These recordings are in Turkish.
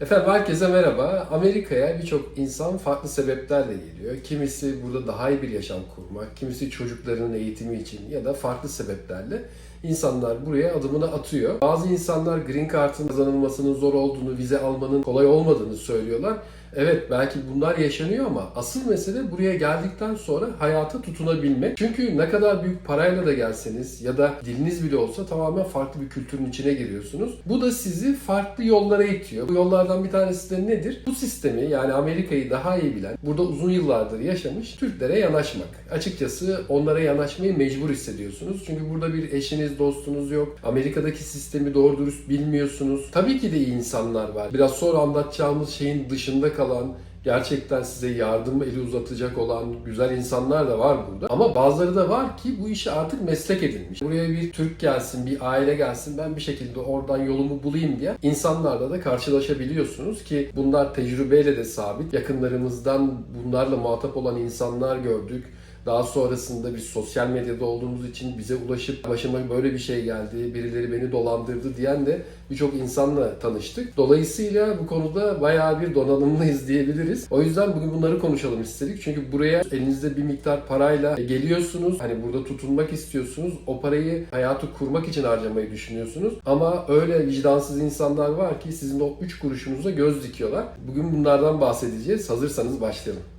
Efendim herkese merhaba. Amerika'ya birçok insan farklı sebeplerle geliyor. Kimisi burada daha iyi bir yaşam kurmak, kimisi çocuklarının eğitimi için ya da farklı sebeplerle insanlar buraya adımını atıyor. Bazı insanlar green card'ın kazanılmasının zor olduğunu, vize almanın kolay olmadığını söylüyorlar. Evet belki bunlar yaşanıyor ama asıl mesele buraya geldikten sonra hayata tutunabilmek. Çünkü ne kadar büyük parayla da gelseniz ya da diliniz bile olsa tamamen farklı bir kültürün içine giriyorsunuz. Bu da sizi farklı yollara itiyor. Bu yollardan bir tanesi de nedir? Bu sistemi yani Amerika'yı daha iyi bilen, burada uzun yıllardır yaşamış Türklere yanaşmak. Açıkçası onlara yanaşmayı mecbur hissediyorsunuz. Çünkü burada bir eşiniz, dostunuz yok. Amerika'daki sistemi doğru dürüst bilmiyorsunuz. Tabii ki de iyi insanlar var. Biraz sonra anlatacağımız şeyin dışında kalan, gerçekten size yardım eli uzatacak olan güzel insanlar da var burada. Ama bazıları da var ki bu işi artık meslek edinmiş. Buraya bir Türk gelsin, bir aile gelsin, ben bir şekilde oradan yolumu bulayım diye insanlarla da karşılaşabiliyorsunuz ki bunlar tecrübeyle de sabit. Yakınlarımızdan bunlarla muhatap olan insanlar gördük. Daha sonrasında biz sosyal medyada olduğumuz için bize ulaşıp başıma böyle bir şey geldi, birileri beni dolandırdı diyen de birçok insanla tanıştık. Dolayısıyla bu konuda bayağı bir donanımlıyız diyebiliriz. O yüzden bugün bunları konuşalım istedik. Çünkü buraya elinizde bir miktar parayla geliyorsunuz. Hani burada tutunmak istiyorsunuz. O parayı hayatı kurmak için harcamayı düşünüyorsunuz. Ama öyle vicdansız insanlar var ki sizin o 3 kuruşunuza göz dikiyorlar. Bugün bunlardan bahsedeceğiz. Hazırsanız başlayalım.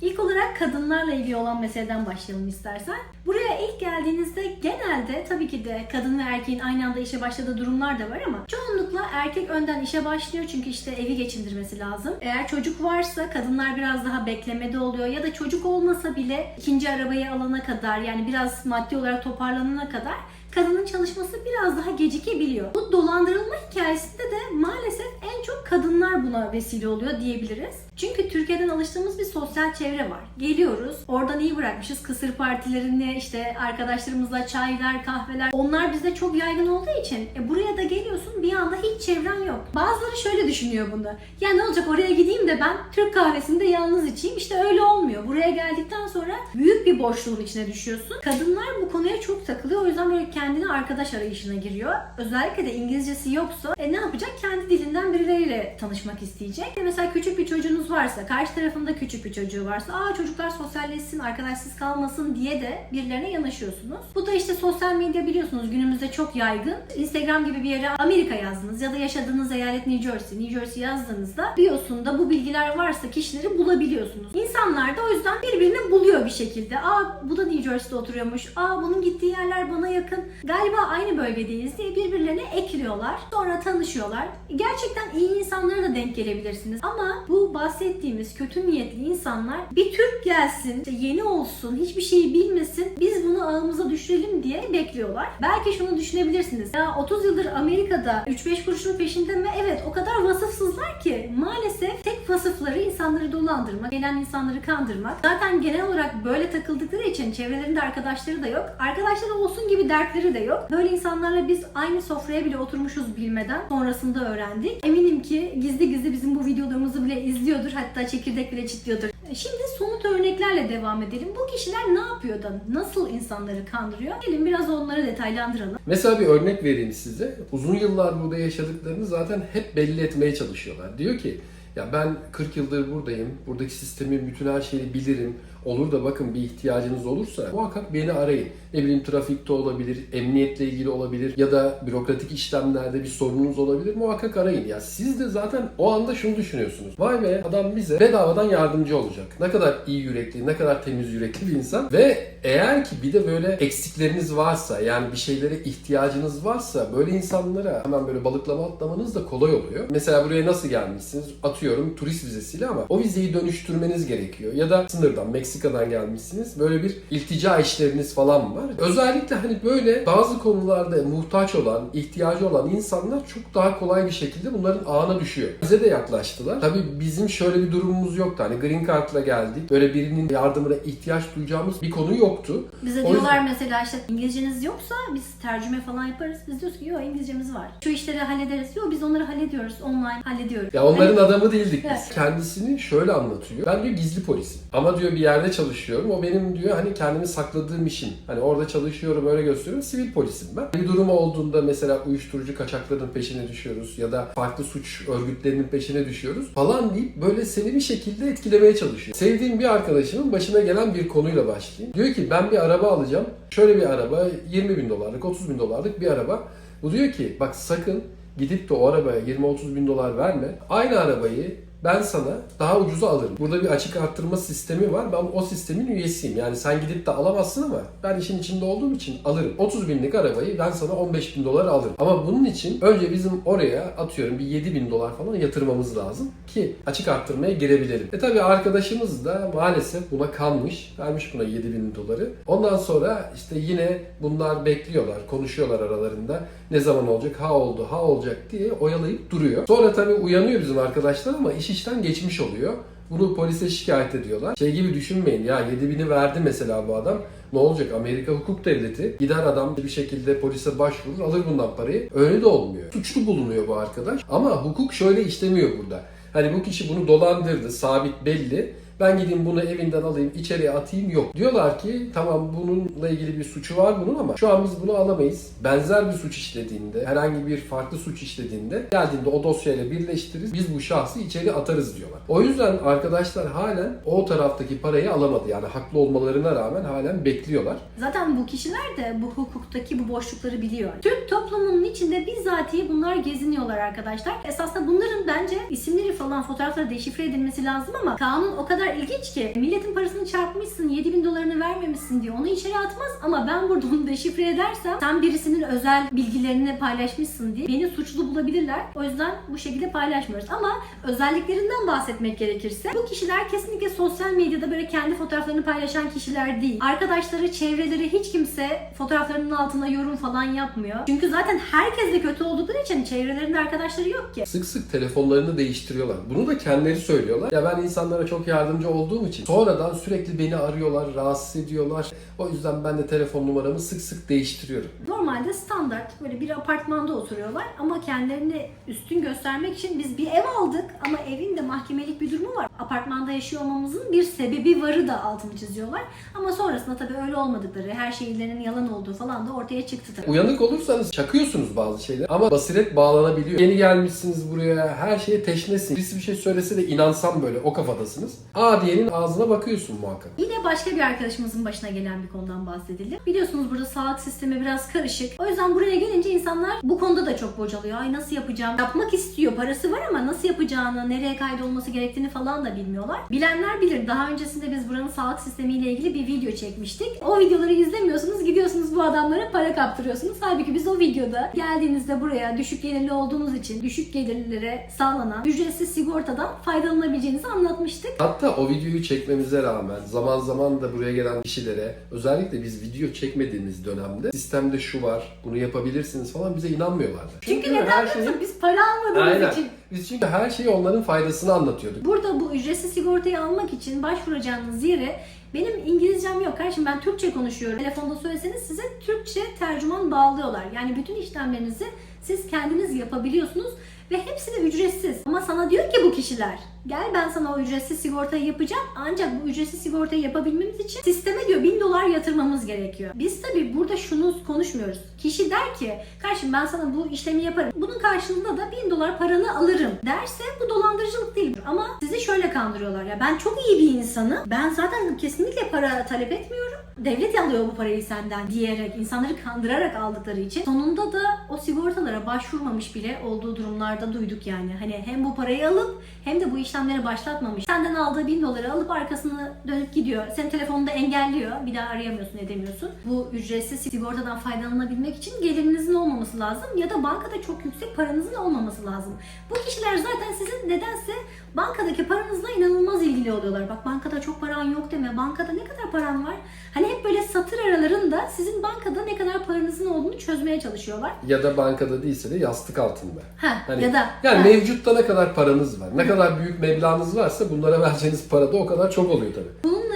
İlk olarak kadınlarla ilgili olan meseleden başlayalım istersen. Buraya ilk geldiğinizde genelde tabii ki de kadın ve erkeğin aynı anda işe başladığı durumlar da var ama çoğunlukla erkek önden işe başlıyor çünkü işte evi geçindirmesi lazım. Eğer çocuk varsa kadınlar biraz daha beklemede oluyor ya da çocuk olmasa bile ikinci arabayı alana kadar yani biraz maddi olarak toparlanana kadar kadının çalışması biraz daha gecikebiliyor. Bu dolandırılma hikayesinde de maalesef en çok kadınlar buna vesile oluyor diyebiliriz. Çünkü Türkiye'den alıştığımız bir sosyal çevre var. Geliyoruz, oradan iyi bırakmışız kısır partilerini, işte arkadaşlarımızla çaylar, kahveler. Onlar bizde çok yaygın olduğu için e, buraya da geliyorsun bir anda hiç çevren yok. Bazıları şöyle düşünüyor bunda. Ya ne olacak oraya gideyim de ben Türk kahvesinde yalnız içeyim. İşte öyle olmuyor. Buraya geldikten sonra büyük bir boşluğun içine düşüyorsun. Kadınlar bu konuya çok takılıyor. O yüzden böyle kendine arkadaş arayışına giriyor. Özellikle de İngilizcesi yoksa e, ne yapacak? Kendi dilinden birileriyle tanışmak isteyecek. E, mesela küçük bir çocuğunuz varsa, karşı tarafında küçük bir çocuğu varsa, aa çocuklar sosyalleşsin, arkadaşsız kalmasın diye de birilerine yanaşıyorsunuz. Bu da işte sosyal medya biliyorsunuz günümüzde çok yaygın. Instagram gibi bir yere Amerika yazdınız ya da yaşadığınız eyalet New Jersey, New Jersey yazdığınızda biosunda bu bilgiler varsa kişileri bulabiliyorsunuz. İnsanlar da o yüzden birbirini buluyor bir şekilde. Aa bu da New Jersey'de oturuyormuş. Aa bunun gittiği yerler bana yakın. Galiba aynı bölgedeyiz diye birbirlerine ekliyorlar. Sonra tanışıyorlar. Gerçekten iyi insanlara da denk gelebilirsiniz. Ama bu bahsettiğimiz kötü niyetli insanlar bir Türk gelsin, işte yeni olsun, hiçbir şeyi bilmesin, biz bunu ağımıza düşürelim diye bekliyorlar. Belki şunu düşünebilirsiniz. Ya 30 yıldır Amerika'da 3-5 kuruşun peşinde mi? Evet o kadar vasıfsızlar ki maalesef tek vasıfları insanları dolandırmak, gelen insanları kandırmak. Zaten genel olarak böyle takıldıkları için çevrelerinde arkadaşları da yok. Arkadaşları olsun gibi dertleri de yok. Böyle insanlarla biz aynı sofraya bile oturmuşuz bilmeden sonrasında öğrendik. Eminim ki gizli gizli bizim bu videolarımızı bile izliyordur. Hatta çekirdek bile çitliyordur. Şimdi somut örneklerle devam edelim. Bu kişiler ne yapıyor da nasıl insanları kandırıyor? Gelin biraz onları detaylandıralım. Mesela bir örnek vereyim size. Uzun yıllar burada yaşadıklarını zaten hep belli etmeye çalışıyorlar. Diyor ki ya ben 40 yıldır buradayım. Buradaki sistemin bütün her şeyi bilirim. Olur da bakın bir ihtiyacınız olursa muhakkak beni arayın. Ne bileyim trafikte olabilir, emniyetle ilgili olabilir ya da bürokratik işlemlerde bir sorununuz olabilir. Muhakkak arayın. Ya siz de zaten o anda şunu düşünüyorsunuz. Vay be adam bize bedavadan yardımcı olacak. Ne kadar iyi yürekli, ne kadar temiz yürekli bir insan. Ve eğer ki bir de böyle eksikleriniz varsa yani bir şeylere ihtiyacınız varsa böyle insanlara hemen böyle balıklama atlamanız da kolay oluyor. Mesela buraya nasıl gelmişsiniz? Atıyorum turist vizesiyle ama o vizeyi dönüştürmeniz gerekiyor. Ya da sınırdan Meksika'dan gelmişsiniz. Böyle bir iltica işleriniz falan var. Özellikle hani böyle bazı konularda muhtaç olan, ihtiyacı olan insanlar çok daha kolay bir şekilde bunların ağına düşüyor. Bize de yaklaştılar. Tabii bizim şöyle bir durumumuz yoktu. Hani Green Card'la geldik. Böyle birinin yardımına ihtiyaç duyacağımız bir konu yoktu. Bize O diyorlar mesela işte İngilizceniz yoksa biz tercüme falan yaparız. Biz diyoruz ki yok İngilizcemiz var. Şu işleri hallederiz. Yok biz onları hallediyoruz. Online hallediyoruz. Ya onların Hani- adamı değildik biz. Evet. Kendisini şöyle anlatıyor. Ben diyor gizli polisim. Ama diyor bir yerde yerde çalışıyorum. O benim diyor hani kendimi sakladığım işim. Hani orada çalışıyorum öyle gösteriyorum. Sivil polisim ben. Bir durum olduğunda mesela uyuşturucu kaçaklarının peşine düşüyoruz ya da farklı suç örgütlerinin peşine düşüyoruz falan deyip böyle seni bir şekilde etkilemeye çalışıyor. Sevdiğim bir arkadaşımın başına gelen bir konuyla başlayayım. Diyor ki ben bir araba alacağım. Şöyle bir araba 20 bin dolarlık 30 bin dolarlık bir araba. Bu diyor ki bak sakın gidip de o arabaya 20-30 bin dolar verme. Aynı arabayı ben sana daha ucuza alırım. Burada bir açık arttırma sistemi var. Ben o sistemin üyesiyim. Yani sen gidip de alamazsın ama ben işin içinde olduğum için alırım. 30 binlik arabayı ben sana 15 bin dolar alırım. Ama bunun için önce bizim oraya atıyorum bir 7 bin dolar falan yatırmamız lazım ki açık arttırmaya girebilelim. E tabi arkadaşımız da maalesef buna kanmış. Vermiş buna 7 bin doları. Ondan sonra işte yine bunlar bekliyorlar, konuşuyorlar aralarında. Ne zaman olacak, ha oldu, ha olacak diye oyalayıp duruyor. Sonra tabii uyanıyor bizim arkadaşlar ama iş işten geçmiş oluyor. Bunu polise şikayet ediyorlar. Şey gibi düşünmeyin ya 7000'i verdi mesela bu adam. Ne olacak? Amerika hukuk devleti. Gider adam bir şekilde polise başvurur alır bundan parayı. Öyle de olmuyor. Suçlu bulunuyor bu arkadaş. Ama hukuk şöyle işlemiyor burada. Hani bu kişi bunu dolandırdı, sabit belli. Ben gideyim bunu evinden alayım, içeriye atayım yok. Diyorlar ki tamam bununla ilgili bir suçu var bunun ama şu an biz bunu alamayız. Benzer bir suç işlediğinde, herhangi bir farklı suç işlediğinde geldiğinde o dosyayla birleştiririz. Biz bu şahsı içeri atarız diyorlar. O yüzden arkadaşlar halen o taraftaki parayı alamadı. Yani haklı olmalarına rağmen halen bekliyorlar. Zaten bu kişiler de bu hukuktaki bu boşlukları biliyor. Türk toplumunun içinde bizzatihi bunlar geziniyorlar arkadaşlar. Esasında bunların bence isimleri falan fotoğrafları deşifre edilmesi lazım ama kanun o kadar ilginç ki milletin parasını çarpmışsın 7000 dolarını vermemişsin diye onu içeri atmaz ama ben burada onu deşifre edersem sen birisinin özel bilgilerini paylaşmışsın diye beni suçlu bulabilirler. O yüzden bu şekilde paylaşmıyoruz ama özelliklerinden bahsetmek gerekirse bu kişiler kesinlikle sosyal medyada böyle kendi fotoğraflarını paylaşan kişiler değil. Arkadaşları, çevreleri hiç kimse fotoğraflarının altına yorum falan yapmıyor. Çünkü zaten herkes de kötü oldukları için çevrelerinde arkadaşları yok ki. Sık sık telefonlarını değiştiriyorlar. Bunu da kendileri söylüyorlar. Ya ben insanlara çok yardımcı olduğum için sonradan sürekli beni arıyorlar, rahatsız ediyorlar. O yüzden ben de telefon numaramı sık sık değiştiriyorum. Normalde standart böyle bir apartmanda oturuyorlar ama kendilerini üstün göstermek için biz bir ev aldık ama evin de mahkemelik bir durumu var. Apartmanda yaşıyor olmamızın bir sebebi varı da altını çiziyorlar. Ama sonrasında tabii öyle olmadıkları, her şeylerinin yalan olduğu falan da ortaya çıktı tabii. Uyanık olursanız çakıyorsunuz bazı şeyler ama basiret bağlanabiliyor. Yeni gelmişsiniz buraya her şeye teşnesin. Birisi bir şey söylese de inansam böyle o kafadasınız. Aa diyenin ağzına bakıyorsun muhakkak. Yine başka bir arkadaşımızın başına gelen bir konudan bahsedelim. Biliyorsunuz burada sağlık sistemi biraz karışık. O yüzden buraya gelince insanlar bu konuda da çok bocalıyor. Ay nasıl yapacağım? Yapmak istiyor. Parası var ama nasıl yapacağını, nereye kaydolması gerektiğini falan da bilmiyorlar. Bilenler bilir. Daha öncesinde biz buranın sağlık sistemiyle ilgili bir video çekmiştik. O videoları izlemiyorsunuz. Gidiyorsunuz bu adamlara para kaptırıyorsunuz. Halbuki biz o videoda geldiğinizde buraya düşük gelirli olduğunuz için düşük gelirlilere sağlanan ücretsiz sigortadan faydalanabileceğinizi anlatmıştık. Hatta o videoyu çekmemize rağmen zaman zaman da buraya gelen kişilere özellikle biz video çekmediğimiz dönemde sistemde şu var bunu yapabilirsiniz falan bize inanmıyorlardı. Çünkü neden her şeyi? Biz para almadığımız Aynen. için. Biz çünkü her şeyi onların faydasını anlatıyorduk. Burada bu ücretsiz sigortayı almak için başvuracağınız yere benim İngilizcem yok kardeşim ben Türkçe konuşuyorum. Telefonda söyleseniz size Türkçe tercüman bağlıyorlar. Yani bütün işlemlerinizi siz kendiniz yapabiliyorsunuz ve hepsi de ücretsiz. Ama sana diyor ki bu kişiler gel ben sana o ücretsiz sigortayı yapacağım ancak bu ücretsiz sigortayı yapabilmemiz için sisteme diyor 1000 dolar yatırmamız gerekiyor. Biz tabii burada şunu konuşmuyoruz. Kişi der ki kardeşim ben sana bu işlemi yaparım. Bunun karşılığında da 1000 dolar paranı alırım derse bu dolandırıcılık değildir. Ama sizi şöyle kandırıyorlar ya ben çok iyi bir insanım. Ben zaten kesinlikle para talep etmiyorum. Devlet alıyor bu parayı senden diyerek insanları kandırarak aldıkları için sonunda da o sigortalara başvurmamış bile olduğu durumlarda duyduk yani. Hani hem bu parayı alıp hem de bu işlemleri başlatmamış. Senden aldığı 1000 doları alıp arkasını dönüp gidiyor. Senin telefonunu da engelliyor. Bir daha arayamıyorsun edemiyorsun. Bu ücretsiz sigortadan faydalanabilmek için gelirinizin olmaması lazım ya da bankada çok yüksek paranızın olmaması lazım. Bu kişiler zaten sizin nedense bankadaki paranızla inanılmaz ilgili oluyorlar. Bak bankada çok paran yok deme. Bankada ne kadar paran var? Hani hep böyle satır aralarında sizin bankada ne kadar paranızın olduğunu çözmeye çalışıyorlar. Ya da bankada değilse de yastık altında. Ha Hani- ya da Yani ha. mevcutta ne kadar paranız var, ne kadar büyük meblağınız varsa bunlara vereceğiniz para da o kadar çok oluyor tabii. İlgili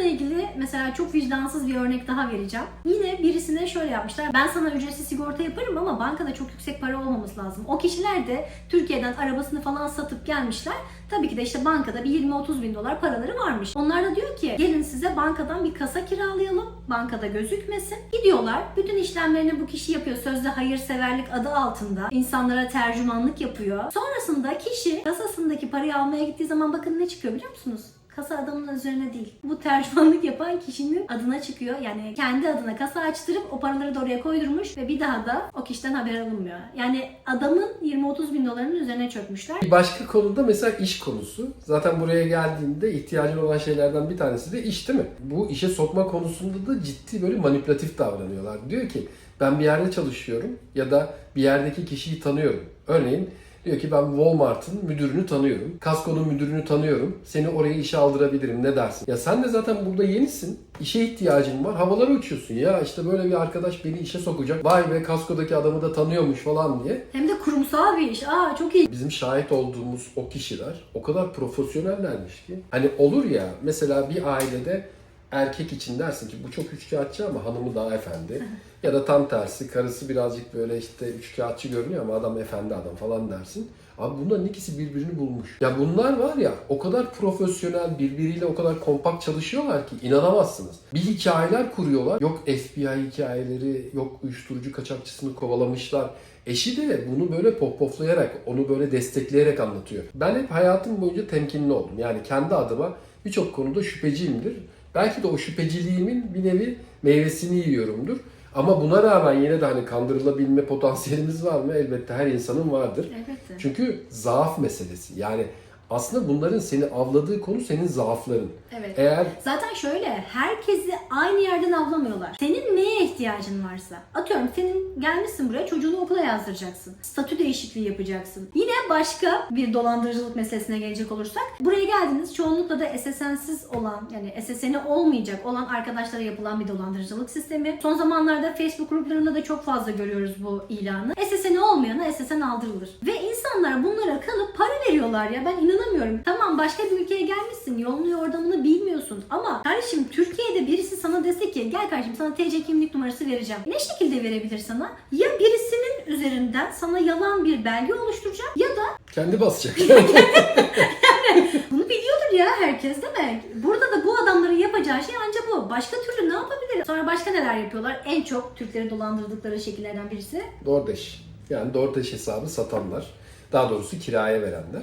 mesela çok vicdansız bir örnek daha vereceğim. Yine birisine şöyle yapmışlar. Ben sana ücretsiz sigorta yaparım ama bankada çok yüksek para olmaması lazım. O kişiler de Türkiye'den arabasını falan satıp gelmişler. Tabii ki de işte bankada bir 20-30 bin dolar paraları varmış. Onlar da diyor ki gelin size bankadan bir kasa kiralayalım. Bankada gözükmesin. Gidiyorlar. Bütün işlemlerini bu kişi yapıyor. Sözde hayırseverlik adı altında. insanlara tercümanlık yapıyor. Sonrasında kişi kasasındaki parayı almaya gittiği zaman bakın ne çıkıyor biliyor musunuz? Kasa adamın üzerine değil. Bu tercümanlık yapan kişinin adına çıkıyor. Yani kendi adına kasa açtırıp o paraları da oraya koydurmuş ve bir daha da o kişiden haber alınmıyor. Yani adamın 20-30 bin dolarının üzerine çökmüşler. Bir başka konuda mesela iş konusu. Zaten buraya geldiğinde ihtiyacın olan şeylerden bir tanesi de iş değil mi? Bu işe sokma konusunda da ciddi böyle manipülatif davranıyorlar. Diyor ki ben bir yerde çalışıyorum ya da bir yerdeki kişiyi tanıyorum. Örneğin diyor ki ben Walmart'ın müdürünü tanıyorum. Kasko'nun müdürünü tanıyorum. Seni oraya işe aldırabilirim ne dersin? Ya sen de zaten burada yenisin. İşe ihtiyacın var. Havalara uçuyorsun ya. işte böyle bir arkadaş beni işe sokacak. Vay be Kasko'daki adamı da tanıyormuş falan diye. Hem de kurumsal bir iş. Aa çok iyi. Bizim şahit olduğumuz o kişiler o kadar profesyonellermiş ki. Hani olur ya mesela bir ailede erkek için dersin ki bu çok üçkağıtçı ama hanımı daha efendi. ya da tam tersi karısı birazcık böyle işte üçkağıtçı görünüyor ama adam efendi adam falan dersin. Abi bunların ikisi birbirini bulmuş. Ya bunlar var ya o kadar profesyonel birbiriyle o kadar kompakt çalışıyorlar ki inanamazsınız. Bir hikayeler kuruyorlar. Yok FBI hikayeleri, yok uyuşturucu kaçakçısını kovalamışlar. Eşi de bunu böyle pohpohlayarak, onu böyle destekleyerek anlatıyor. Ben hep hayatım boyunca temkinli oldum. Yani kendi adıma birçok konuda şüpheciyimdir. Belki de o şüpheciliğimin bir nevi meyvesini yiyorumdur. Ama buna rağmen yine de hani kandırılabilme potansiyelimiz var mı? Elbette her insanın vardır. Elbette. Çünkü zaaf meselesi. Yani aslında bunların seni avladığı konu senin zaafların. Evet. Eğer Zaten şöyle, herkesi aynı yerden avlamıyorlar. Senin neye ihtiyacın varsa. Atıyorum senin gelmişsin buraya çocuğunu okula yazdıracaksın. Statü değişikliği yapacaksın. Yine başka bir dolandırıcılık meselesine gelecek olursak. Buraya geldiniz çoğunlukla da SSN'siz olan yani SSN'i olmayacak olan arkadaşlara yapılan bir dolandırıcılık sistemi. Son zamanlarda Facebook gruplarında da çok fazla görüyoruz bu ilanı. SSN'i olmayana SSN aldırılır. Ve insanlar bunlara kalıp para veriyorlar ya ben inanamıyorum. Tamam başka bir ülkeye gelmişsin yolunu yordamını bilmiyorsun ama kardeşim Türkiye'de birisi sana dese ki gel kardeşim sana TC kimlik numarası vereceğim. Ne şekilde verebilir sana? Ya birisinin üzerinden sana yalan bir belge oluşturacak ya da kendi basacak. bunu biliyordur ya herkes demek. Burada da bu adamların yapacağı şey ancak bu. Başka türlü ne yapabilir? Sonra başka neler yapıyorlar? En çok Türkleri dolandırdıkları şekillerden birisi DoorDash. Yani DoorDash hesabı satanlar. Daha doğrusu kiraya verenler.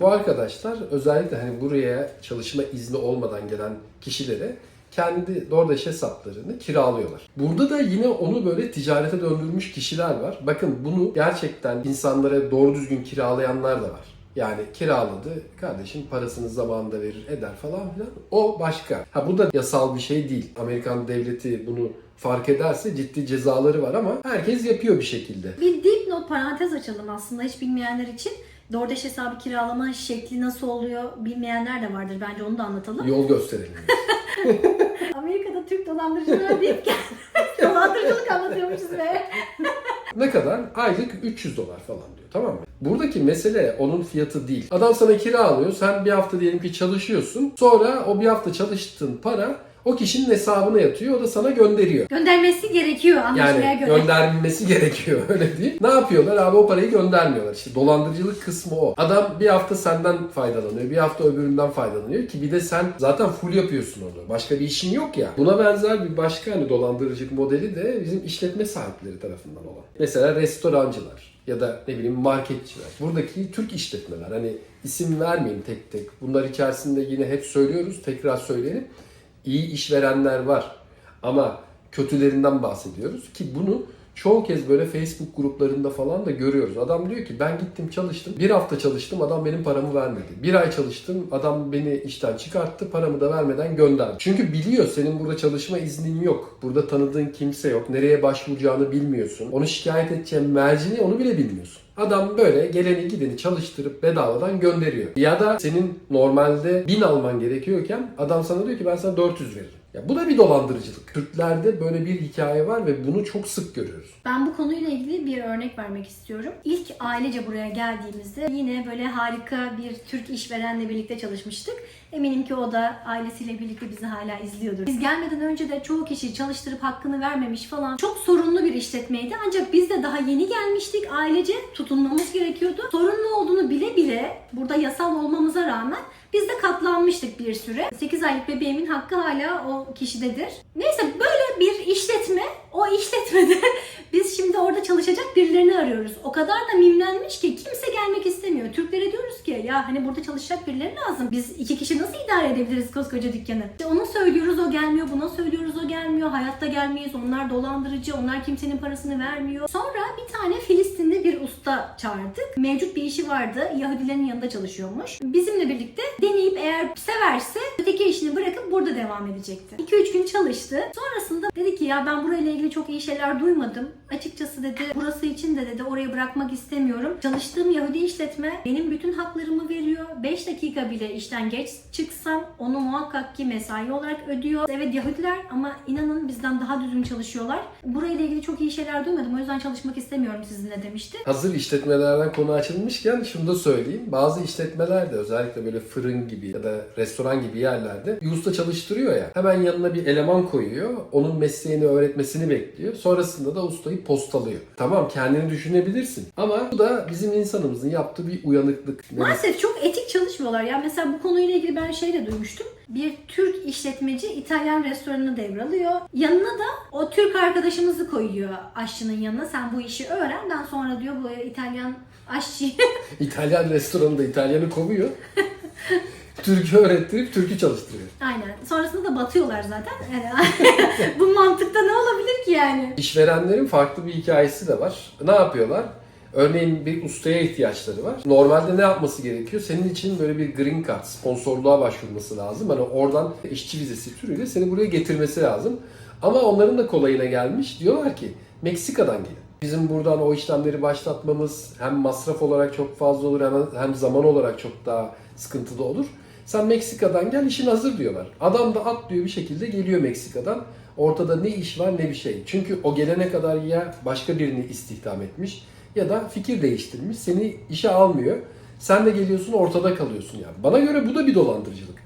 Bu arkadaşlar özellikle hani buraya çalışma izni olmadan gelen kişilere kendi DoorDash hesaplarını kiralıyorlar. Burada da yine onu böyle ticarete döndürmüş kişiler var. Bakın bunu gerçekten insanlara doğru düzgün kiralayanlar da var. Yani kiraladı, kardeşim parasını zamanında verir eder falan filan. O başka. Ha bu da yasal bir şey değil. Amerikan devleti bunu fark ederse ciddi cezaları var ama herkes yapıyor bir şekilde. Bir dipnot parantez açalım aslında hiç bilmeyenler için. DoorDash hesabı kiralama şekli nasıl oluyor bilmeyenler de vardır. Bence onu da anlatalım. Yol gösterelim. Amerika'da Türk dolandırıcılar deyip gel. Dolandırıcılık anlatıyormuşuz be. Ne kadar? Aylık 300 dolar falan diyor. Tamam mı? Buradaki mesele onun fiyatı değil. Adam sana kira alıyor. Sen bir hafta diyelim ki çalışıyorsun. Sonra o bir hafta çalıştığın para o kişinin hesabına yatıyor. O da sana gönderiyor. Göndermesi gerekiyor anlaşmaya Yani göre. göndermesi gerekiyor öyle değil. Ne yapıyorlar abi o parayı göndermiyorlar. İşte dolandırıcılık kısmı o. Adam bir hafta senden faydalanıyor, bir hafta öbüründen faydalanıyor ki bir de sen zaten full yapıyorsun onu. Başka bir işin yok ya. Buna benzer bir başka hani dolandırıcılık modeli de bizim işletme sahipleri tarafından olan. Mesela restorancılar ya da ne bileyim marketçiler. Buradaki Türk işletmeler hani isim vermeyeyim tek tek. Bunlar içerisinde yine hep söylüyoruz tekrar söyleyelim. İyi işverenler var. Ama kötülerinden bahsediyoruz ki bunu çoğu kez böyle Facebook gruplarında falan da görüyoruz. Adam diyor ki ben gittim çalıştım. Bir hafta çalıştım adam benim paramı vermedi. Bir ay çalıştım adam beni işten çıkarttı paramı da vermeden gönderdi. Çünkü biliyor senin burada çalışma iznin yok. Burada tanıdığın kimse yok. Nereye başvuracağını bilmiyorsun. Onu şikayet edeceğin mercini onu bile bilmiyorsun. Adam böyle geleni gideni çalıştırıp bedavadan gönderiyor. Ya da senin normalde 1000 alman gerekiyorken adam sana diyor ki ben sana 400 veririm. Ya bu da bir dolandırıcılık. Türklerde böyle bir hikaye var ve bunu çok sık görüyoruz. Ben bu konuyla ilgili bir örnek vermek istiyorum. İlk ailece buraya geldiğimizde yine böyle harika bir Türk işverenle birlikte çalışmıştık. Eminim ki o da ailesiyle birlikte bizi hala izliyordur. Biz gelmeden önce de çoğu kişi çalıştırıp hakkını vermemiş falan. Çok sorunlu bir işletmeydi. Ancak biz de daha yeni gelmiştik. Ailece tutunmamız gerekiyordu. Sorunlu olduğunu bile bile burada yasal olmamıza rağmen biz de katlanmıştık bir süre. 8 aylık bebeğimin hakkı hala o kişidedir. Neyse böyle bir işletme, o işletmede biz şimdi orada çalışacak birilerini arıyoruz. O kadar da mimlenmiş ki kimse gelmek istemiyor. Türklere diyoruz ki ya hani burada çalışacak birileri lazım. Biz iki kişi nasıl idare edebiliriz koskoca dükkanı? İşte onu söylüyoruz o gelmiyor, buna söylüyoruz o gelmiyor. Hayatta gelmeyiz, onlar dolandırıcı, onlar kimsenin parasını vermiyor. Sonra bir tane Filistinli bir usta çağırdık. Mevcut bir işi vardı. Yahudilerin yanında çalışıyormuş. Bizimle birlikte deneyip eğer severse öteki işini bırakıp burada devam edecekti. 2-3 gün çalıştı. Sonrasında dedi ki ya ben burayla ilgili çok iyi şeyler duymadım. Açıkçası dedi burası için de dedi orayı bırakmak istemiyorum. Çalıştığım Yahudi işletme benim bütün haklarımı veriyor. 5 dakika bile işten geç çıksam onu muhakkak ki mesai olarak ödüyor. Evet Yahudiler ama inanın bizden daha düzgün çalışıyorlar. Burayla ilgili çok iyi şeyler duymadım. O yüzden çalışmak istemiyorum sizinle demişti. Hazır işletmelerden konu açılmışken şunu da söyleyeyim. Bazı işletmeler de özellikle böyle fırın gibi ya da restoran gibi yerlerde bir çalıştırıyor ya. Hemen yanına bir eleman koyuyor. Onun mesleğini öğretmesini bekliyor. Sonrasında da ustayı postalıyor. Tamam kendini düşünebilirsin. Ama bu da bizim insanımızın yaptığı bir uyanıklık. Maalesef çok etik çalışmıyorlar. Ya mesela bu konuyla ilgili ben şey de duymuştum. Bir Türk işletmeci İtalyan restoranını devralıyor. Yanına da o Türk arkadaşımızı koyuyor aşçının yanına. Sen bu işi öğren. Ben sonra diyor bu İtalyan aşçıyı İtalyan restoranında İtalyanı kovuyor. Türk'ü öğrettirip Türk'ü çalıştırıyor. Aynen. Sonrasında da batıyorlar zaten. Bu mantıkta ne olabilir ki yani? İşverenlerin farklı bir hikayesi de var. Ne yapıyorlar? Örneğin bir ustaya ihtiyaçları var. Normalde ne yapması gerekiyor? Senin için böyle bir green card, sponsorluğa başvurması lazım. Hani oradan işçi vizesi türüyle seni buraya getirmesi lazım. Ama onların da kolayına gelmiş. Diyorlar ki Meksika'dan gelin. Bizim buradan o işlemleri başlatmamız hem masraf olarak çok fazla olur hem, hem zaman olarak çok daha sıkıntılı olur. Sen Meksika'dan gel işin hazır diyorlar. Adam da atlıyor bir şekilde geliyor Meksika'dan. Ortada ne iş var ne bir şey. Çünkü o gelene kadar ya başka birini istihdam etmiş ya da fikir değiştirmiş. Seni işe almıyor. Sen de geliyorsun ortada kalıyorsun ya. Bana göre bu da bir dolandırıcılık.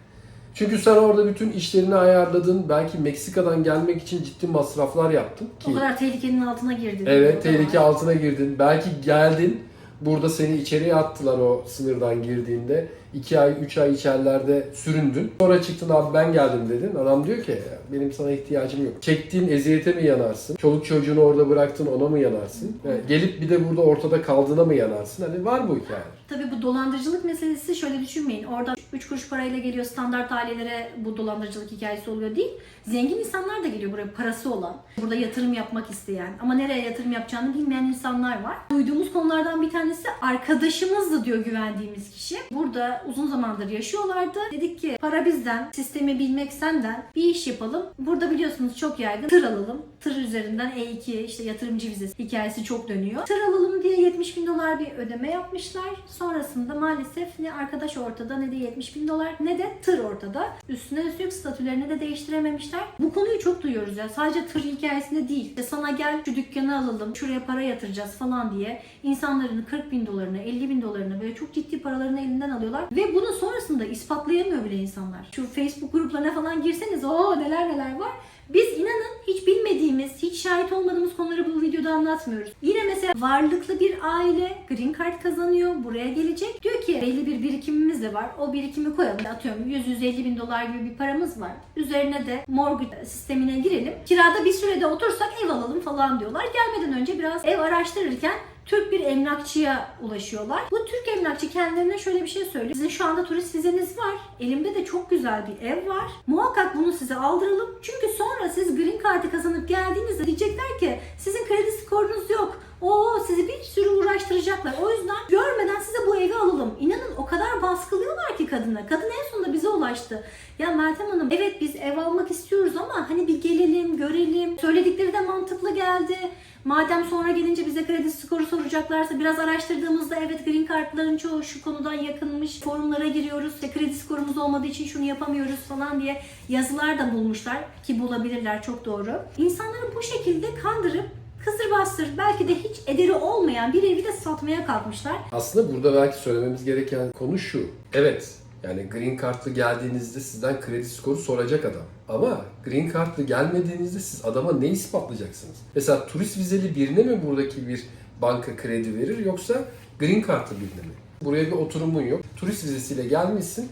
Çünkü sen orada bütün işlerini ayarladın. Belki Meksika'dan gelmek için ciddi masraflar yaptın ki O kadar tehlikenin altına girdin. Evet tehlike altına girdin. Belki geldin. Burada seni içeriye attılar o sınırdan girdiğinde. 2 ay, 3 ay içerilerde süründün. Sonra çıktın abi ben geldim dedin. Adam diyor ki benim sana ihtiyacım yok. Çektiğin eziyete mi yanarsın? Çoluk çocuğunu orada bıraktın ona mı yanarsın? Yani gelip bir de burada ortada kaldığına mı yanarsın? Hani var bu hikaye. Tabii bu dolandırıcılık meselesi şöyle düşünmeyin. Orada 3 kuruş parayla geliyor standart ailelere bu dolandırıcılık hikayesi oluyor değil. Zengin insanlar da geliyor buraya parası olan. Burada yatırım yapmak isteyen ama nereye yatırım yapacağını bilmeyen insanlar var. Duyduğumuz konulardan bir tanesi arkadaşımızdı diyor güvendiğimiz kişi. Burada uzun zamandır yaşıyorlardı. Dedik ki para bizden, sistemi bilmek senden. Bir iş yapalım. Burada biliyorsunuz çok yaygın. Tır alalım. Tır üzerinden E2 işte yatırımcı vizesi hikayesi çok dönüyor. Tır alalım diye 70 bin dolar bir ödeme yapmışlar. Sonrasında maalesef ne arkadaş ortada ne de 70 bin dolar ne de tır ortada. Üstüne üstlük statülerini de değiştirememişler. Bu konuyu çok duyuyoruz ya. Sadece tır hikayesinde değil. İşte sana gel şu dükkanı alalım, şuraya para yatıracağız falan diye insanların 40 bin dolarını, 50 bin dolarını böyle çok ciddi paralarını elinden alıyorlar. Ve bunu sonrasında ispatlayamıyor bile insanlar. Şu Facebook gruplarına falan girseniz o neler neler var. Biz inanın hiç bilmediğimiz, hiç şahit olmadığımız konuları bu videoda anlatmıyoruz. Yine mesela varlıklı bir aile green card kazanıyor, buraya gelecek. Diyor ki belli bir birikimimiz de var. O birikimi koyalım. Atıyorum 100-150 bin dolar gibi bir paramız var. Üzerine de mortgage sistemine girelim. Kirada bir sürede otursak ev alalım falan diyorlar. Gelmeden önce biraz ev araştırırken Türk bir emlakçıya ulaşıyorlar. Bu Türk emlakçı kendilerine şöyle bir şey söylüyor. Sizin şu anda turist vizeniz var. Elimde de çok güzel bir ev var. Muhakkak bunu size aldıralım. Çünkü sonra siz green card'ı kazanıp geldiğinizde diyecekler ki sizin kredi skorunuz yok. Oo sizi bir sürü uğraştıracaklar. O yüzden görmeden size bu evi alalım. İnanın o kadar baskılıyorlar ki kadına. Kadın en sonunda bize ulaştı. Ya Meltem Hanım evet biz ev almak istiyoruz ama hani bir gelelim, görelim. Söyledikleri de mantıklı geldi. Madem sonra gelince bize kredi skoru soracaklarsa biraz araştırdığımızda evet green card'ların çoğu şu konudan yakınmış. Forumlara giriyoruz ve kredi skorumuz olmadığı için şunu yapamıyoruz falan diye yazılar da bulmuşlar ki bulabilirler çok doğru. İnsanları bu şekilde kandırıp kısır bastır belki de hiç ederi olmayan bir evi de satmaya kalkmışlar. Aslında burada belki söylememiz gereken konu şu. Evet Yani green card'lı geldiğinizde sizden kredi skoru soracak adam. Ama green card'lı gelmediğinizde siz adama ne ispatlayacaksınız? Mesela turist vizeli birine mi buradaki bir banka kredi verir yoksa green card'lı birine mi? Buraya bir oturumun yok. Turist vizesiyle gelmişsin.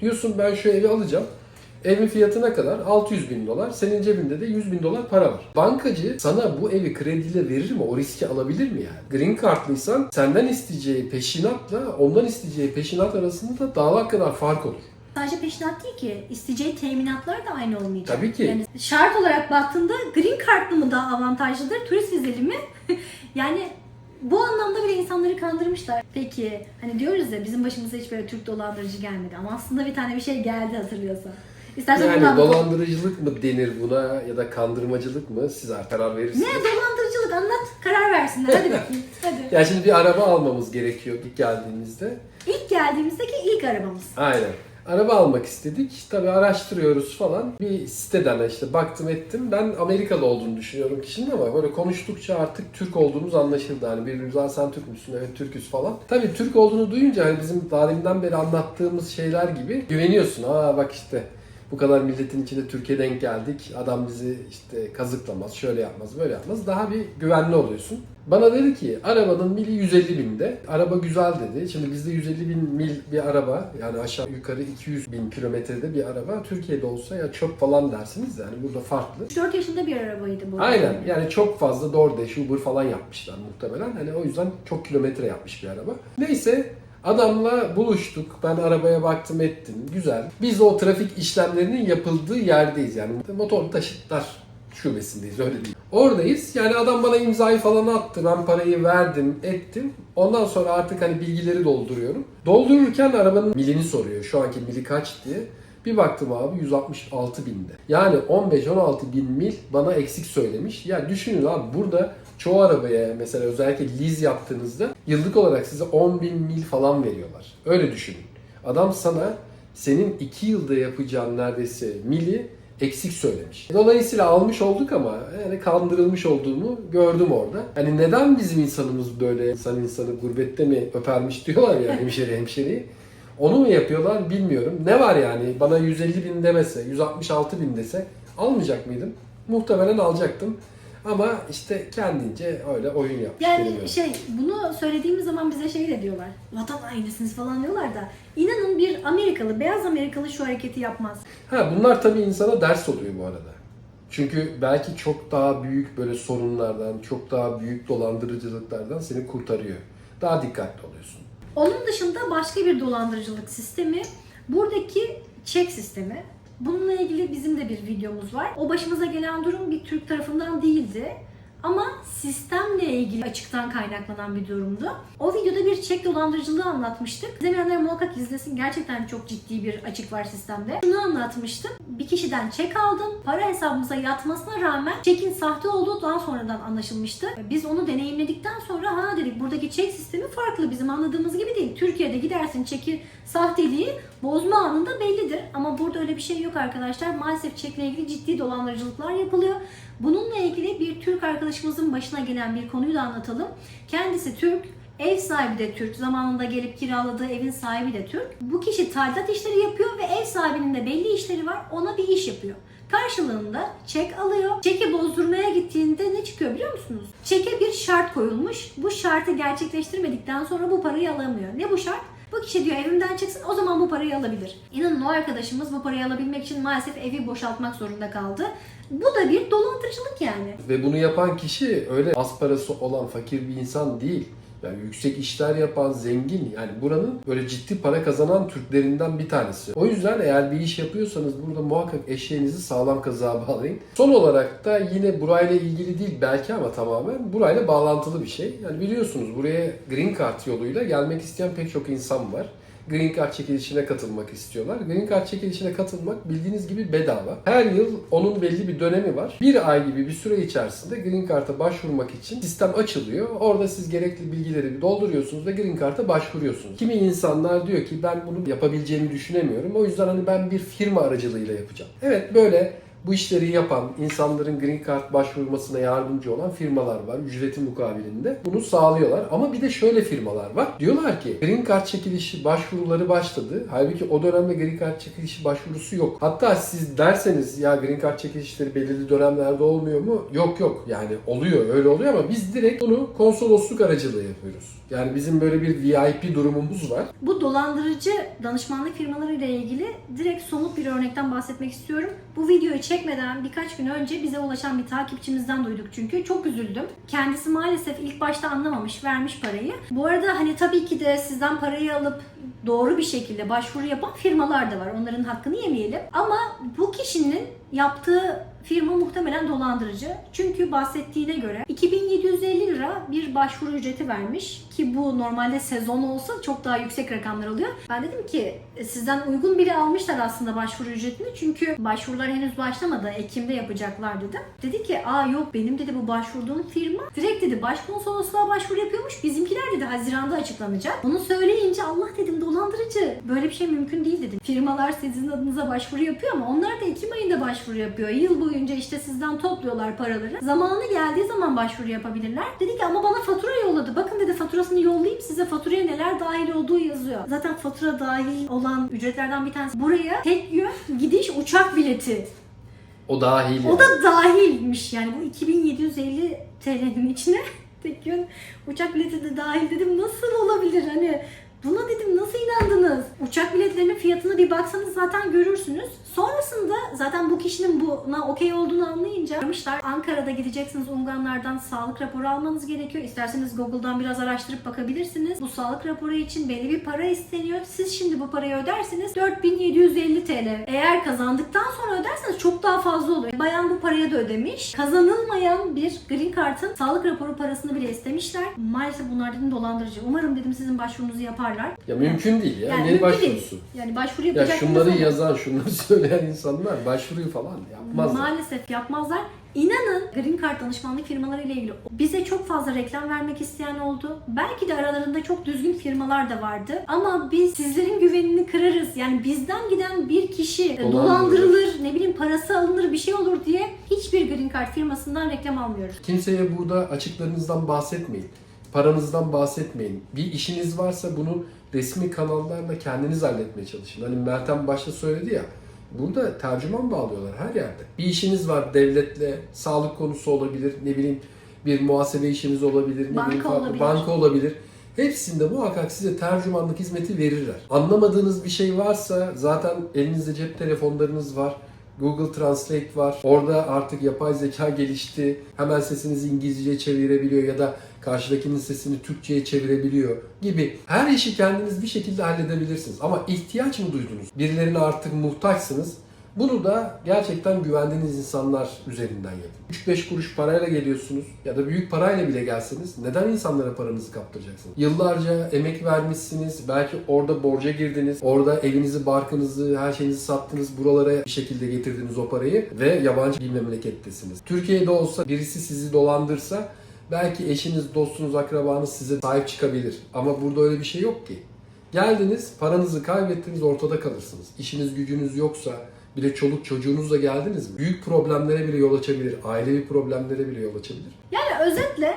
Diyorsun ben şu evi alacağım. Evin fiyatına kadar 600 bin dolar. Senin cebinde de 100 bin dolar para var. Bankacı sana bu evi krediyle verir mi? O riski alabilir mi yani? Green cardlıysan senden isteyeceği peşinatla ondan isteyeceği peşinat arasında da dağlar kadar fark olur. Sadece peşinat değil ki. isteyeceği teminatlar da aynı olmayacak. Tabii ki. Yani şart olarak baktığında green card'lı mı daha avantajlıdır, turist vizeli mi? yani bu anlamda bile insanları kandırmışlar. Peki hani diyoruz ya bizim başımıza hiç böyle Türk dolandırıcı gelmedi ama aslında bir tane bir şey geldi hatırlıyorsan. İstersen bunu Yani dolandırıcılık mı denir buna ya da kandırmacılık mı? Siz karar verirsiniz. Ne dolandırıcılık anlat karar versinler hadi bakayım. Hadi. Ya şimdi bir araba almamız gerekiyor ilk geldiğimizde. İlk geldiğimizdeki ilk arabamız. Aynen. Araba almak istedik. Tabii araştırıyoruz falan. Bir siteden işte baktım ettim. Ben Amerikalı olduğunu düşünüyorum kişinin ama böyle konuştukça artık Türk olduğumuz anlaşıldı. Hani birbirimize "Aa, sen Türk müsün? Evet Türküz falan. Tabii Türk olduğunu duyunca hani bizim daha deminden beri anlattığımız şeyler gibi güveniyorsun. Aa bak işte bu kadar milletin içinde Türkiye'ye denk geldik. Adam bizi işte kazıklamaz, şöyle yapmaz, böyle yapmaz. Daha bir güvenli oluyorsun. Bana dedi ki arabanın mili 150 binde. Araba güzel dedi. Şimdi bizde 150 bin mil bir araba yani aşağı yukarı 200 bin kilometrede bir araba. Türkiye'de olsa ya çöp falan dersiniz yani burada farklı. 4 yaşında bir arabaydı bu. Aynen yani çok fazla DoorDash, Uber falan yapmışlar muhtemelen. Hani o yüzden çok kilometre yapmış bir araba. Neyse adamla buluştuk. Ben arabaya baktım ettim. Güzel. Biz o trafik işlemlerinin yapıldığı yerdeyiz. Yani motorlu taşıtlar şubesindeyiz öyle değil. Oradayız. Yani adam bana imzayı falan attı. Ben parayı verdim, ettim. Ondan sonra artık hani bilgileri dolduruyorum. Doldururken arabanın milini soruyor. Şu anki mili kaç diye. Bir baktım abi 166 binde. Yani 15-16 bin mil bana eksik söylemiş. Ya düşünün abi burada çoğu arabaya mesela özellikle lease yaptığınızda yıllık olarak size 10 bin mil falan veriyorlar. Öyle düşünün. Adam sana senin 2 yılda yapacağın neredeyse mili eksik söylemiş. Dolayısıyla almış olduk ama yani kandırılmış olduğumu gördüm orada. Hani neden bizim insanımız böyle insan insanı gurbette mi öpermiş diyorlar ya hemşeri hemşeriyi. Onu mu yapıyorlar bilmiyorum. Ne var yani bana 150 bin demese, 166 bin dese almayacak mıydım? Muhtemelen alacaktım. Ama işte kendince öyle oyun yapmış. Yani bilmiyorum. şey bunu söylediğimiz zaman bize şey de diyorlar. Vatan hainlisiniz falan diyorlar da. İnanın bir Amerikalı, beyaz Amerikalı şu hareketi yapmaz. Ha bunlar tabii insana ders oluyor bu arada. Çünkü belki çok daha büyük böyle sorunlardan, çok daha büyük dolandırıcılıklardan seni kurtarıyor. Daha dikkatli oluyorsun. Onun dışında başka bir dolandırıcılık sistemi buradaki çek sistemi. Bununla ilgili bizim de bir videomuz var. O başımıza gelen durum bir Türk tarafından değildi. Ama sistemle ilgili açıktan kaynaklanan bir durumdu. O videoda bir çek dolandırıcılığı anlatmıştık. İzlemeyenler muhakkak izlesin. Gerçekten çok ciddi bir açık var sistemde. Şunu anlatmıştım. Bir kişiden çek aldım. Para hesabımıza yatmasına rağmen çekin sahte olduğu daha sonradan anlaşılmıştı. Biz onu deneyimledikten sonra ha dedik buradaki çek sistemi farklı. Bizim anladığımız gibi değil. Türkiye'de gidersin çeki sahteliği bozma anında bellidir. Ama burada öyle bir şey yok arkadaşlar. Maalesef çekle ilgili ciddi dolandırıcılıklar yapılıyor. Bununla ilgili bir Türk arkadaşımızın başına gelen bir konuyu da anlatalım. Kendisi Türk, ev sahibi de Türk, zamanında gelip kiraladığı evin sahibi de Türk. Bu kişi tadilat işleri yapıyor ve ev sahibinin de belli işleri var, ona bir iş yapıyor. Karşılığında çek alıyor. Çeki bozdurmaya gittiğinde ne çıkıyor biliyor musunuz? Çeke bir şart koyulmuş. Bu şartı gerçekleştirmedikten sonra bu parayı alamıyor. Ne bu şart? Bu kişi diyor evimden çıksın o zaman bu parayı alabilir. İnanın o arkadaşımız bu parayı alabilmek için maalesef evi boşaltmak zorunda kaldı. Bu da bir dolandırıcılık yani. Ve bunu yapan kişi öyle az parası olan fakir bir insan değil. Yani yüksek işler yapan, zengin. Yani buranın böyle ciddi para kazanan Türklerinden bir tanesi. O yüzden eğer bir iş yapıyorsanız burada muhakkak eşeğinizi sağlam kazığa bağlayın. Son olarak da yine burayla ilgili değil belki ama tamamen burayla bağlantılı bir şey. Yani biliyorsunuz buraya Green Card yoluyla gelmek isteyen pek çok insan var. Green Card çekilişine katılmak istiyorlar. Green Card çekilişine katılmak bildiğiniz gibi bedava. Her yıl onun belli bir dönemi var. Bir ay gibi bir süre içerisinde Green Card'a başvurmak için sistem açılıyor. Orada siz gerekli bilgileri dolduruyorsunuz ve Green Card'a başvuruyorsunuz. Kimi insanlar diyor ki ben bunu yapabileceğimi düşünemiyorum. O yüzden hani ben bir firma aracılığıyla yapacağım. Evet böyle bu işleri yapan, insanların green card başvurmasına yardımcı olan firmalar var. Ücreti mukabilinde. Bunu sağlıyorlar. Ama bir de şöyle firmalar var. Diyorlar ki green card çekilişi başvuruları başladı. Halbuki o dönemde green card çekilişi başvurusu yok. Hatta siz derseniz ya green card çekilişleri belirli dönemlerde olmuyor mu? Yok yok. Yani oluyor öyle oluyor ama biz direkt bunu konsolosluk aracılığı yapıyoruz. Yani bizim böyle bir VIP durumumuz var. Bu dolandırıcı danışmanlık firmaları ile ilgili direkt somut bir örnekten bahsetmek istiyorum. Bu videoyu çekmeden birkaç gün önce bize ulaşan bir takipçimizden duyduk çünkü. Çok üzüldüm. Kendisi maalesef ilk başta anlamamış, vermiş parayı. Bu arada hani tabii ki de sizden parayı alıp doğru bir şekilde başvuru yapan firmalar da var. Onların hakkını yemeyelim. Ama bu kişinin yaptığı firma muhtemelen dolandırıcı. Çünkü bahsettiğine göre 2750 lira bir başvuru ücreti vermiş ki bu normalde sezon olsa çok daha yüksek rakamlar alıyor. Ben dedim ki "E, sizden uygun biri almışlar aslında başvuru ücretini çünkü başvurular henüz başlamadı. Ekim'de yapacaklar dedim. Dedi ki aa yok benim dedi bu başvurduğum firma direkt dedi başkonsolosluğa başvuru yapıyormuş. Bizimkiler dedi Haziran'da açıklanacak. Onu söyleyince Allah dedim dolandırıcı. Böyle bir şey mümkün değil dedim. Firmalar sizin adınıza başvuru yapıyor ama onlar da Ekim ayında başvuru yapıyor. Yıl boyunca işte sizden topluyorlar paraları. Zamanı geldiği zaman başvuru yapabilirler. Dedi ki ama bana fatura yolladı. Bakın dedi faturasını yollayayım size faturaya neler dahil olduğu yazıyor. Zaten fatura dahil olan ücretlerden bir tanesi. Buraya tek yön gidiş uçak bileti. O dahil. O yani. da dahilmiş yani bu 2750 TL'nin içine tek yön uçak bileti de dahil dedim nasıl olabilir hani buna dedim nasıl inandınız? Uçak biletlerinin fiyatına bir baksanız zaten görürsünüz. Sonrasında zaten bu kişinin buna okey olduğunu anlayınca aramışlar. Ankara'da gideceksiniz Unganlardan sağlık raporu almanız gerekiyor. İsterseniz Google'dan biraz araştırıp bakabilirsiniz. Bu sağlık raporu için belli bir para isteniyor. Siz şimdi bu parayı öderseniz 4750 TL. Eğer kazandıktan sonra öderseniz çok daha fazla oluyor. Bayan bu parayı da ödemiş. Kazanılmayan bir green card'ın sağlık raporu parasını bile istemişler. Maalesef bunlar dedim dolandırıcı. Umarım dedim sizin başvurunuzu yaparlar. Ya mümkün değil ya. Yani ne mümkün değil. başvurusu? Yani başvuru Ya yapacak şunları insan- yazan, şunları söyleyen insanlar başvuruyu falan yapmazlar. Maalesef yapmazlar. İnanın Green Card danışmanlık firmaları ile ilgili bize çok fazla reklam vermek isteyen oldu. Belki de aralarında çok düzgün firmalar da vardı. Ama biz sizlerin güvenini kırarız. Yani bizden giden bir kişi Dolandırılır. dolandırılır, ne bileyim parası alınır bir şey olur diye hiçbir Green Card firmasından reklam almıyoruz. Kimseye burada açıklarınızdan bahsetmeyin. Paranızdan bahsetmeyin. Bir işiniz varsa bunu resmi kanallarla kendiniz halletmeye çalışın. Hani Meltem başta söyledi ya. Burada tercüman bağlıyorlar her yerde. Bir işiniz var devletle, sağlık konusu olabilir, ne bileyim bir muhasebe işiniz olabilir, ne Banka bileyim olabilir. banka olabilir. Hepsinde muhakkak size tercümanlık hizmeti verirler. Anlamadığınız bir şey varsa zaten elinizde cep telefonlarınız var. Google Translate var. Orada artık yapay zeka gelişti. Hemen sesinizi İngilizceye çevirebiliyor ya da karşıdakinin sesini Türkçe'ye çevirebiliyor gibi. Her işi kendiniz bir şekilde halledebilirsiniz. Ama ihtiyaç mı duydunuz? Birilerine artık muhtaçsınız. Bunu da gerçekten güvendiğiniz insanlar üzerinden yapın. 3-5 kuruş parayla geliyorsunuz ya da büyük parayla bile gelseniz neden insanlara paranızı kaptıracaksınız? Yıllarca emek vermişsiniz, belki orada borca girdiniz, orada evinizi, barkınızı, her şeyinizi sattınız, buralara bir şekilde getirdiniz o parayı ve yabancı bir memlekettesiniz. Türkiye'de olsa birisi sizi dolandırsa belki eşiniz, dostunuz, akrabanız size sahip çıkabilir. Ama burada öyle bir şey yok ki. Geldiniz, paranızı kaybettiniz, ortada kalırsınız. İşiniz gücünüz yoksa, bir de çoluk çocuğunuzla geldiniz mi? Büyük problemlere bile yol açabilir, ailevi problemlere bile yol açabilir. Yani özetle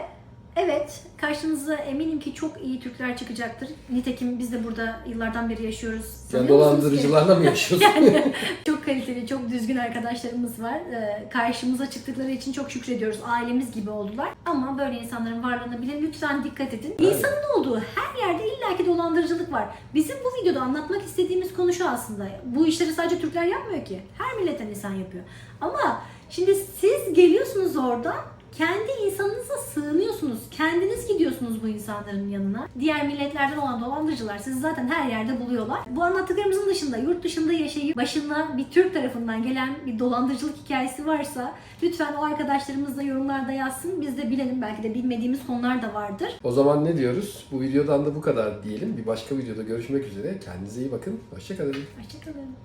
evet karşınıza eminim ki çok iyi Türkler çıkacaktır. Nitekim biz de burada yıllardan beri yaşıyoruz. Ki? dolandırıcılarla mı yaşıyorsunuz? Yani çok kaliteli, çok düzgün arkadaşlarımız var. Ee, karşımıza çıktıkları için çok şükrediyoruz. Ailemiz gibi oldular. Ama böyle insanların varlığına bile lütfen dikkat edin. Evet. İnsanın olduğu her yerde illaki dolandırıcılık var. Bizim bu videoda anlatmak istediğimiz konu şu aslında. Bu işleri sadece Türkler yapmıyor ki. Her milletten insan yapıyor. Ama şimdi siz geliyorsunuz oradan kendi insanınıza sığınıyorsunuz. Kendiniz gidiyorsunuz bu insanların yanına. Diğer milletlerden olan dolandırıcılar sizi zaten her yerde buluyorlar. Bu anlattıklarımızın dışında yurt dışında yaşayıp başına bir Türk tarafından gelen bir dolandırıcılık hikayesi varsa lütfen o arkadaşlarımız da yorumlarda yazsın. Biz de bilelim. Belki de bilmediğimiz konular da vardır. o zaman ne diyoruz? Bu videodan da bu kadar diyelim. Bir başka videoda görüşmek üzere. Kendinize iyi bakın. Hoşçakalın. Hoşçakalın.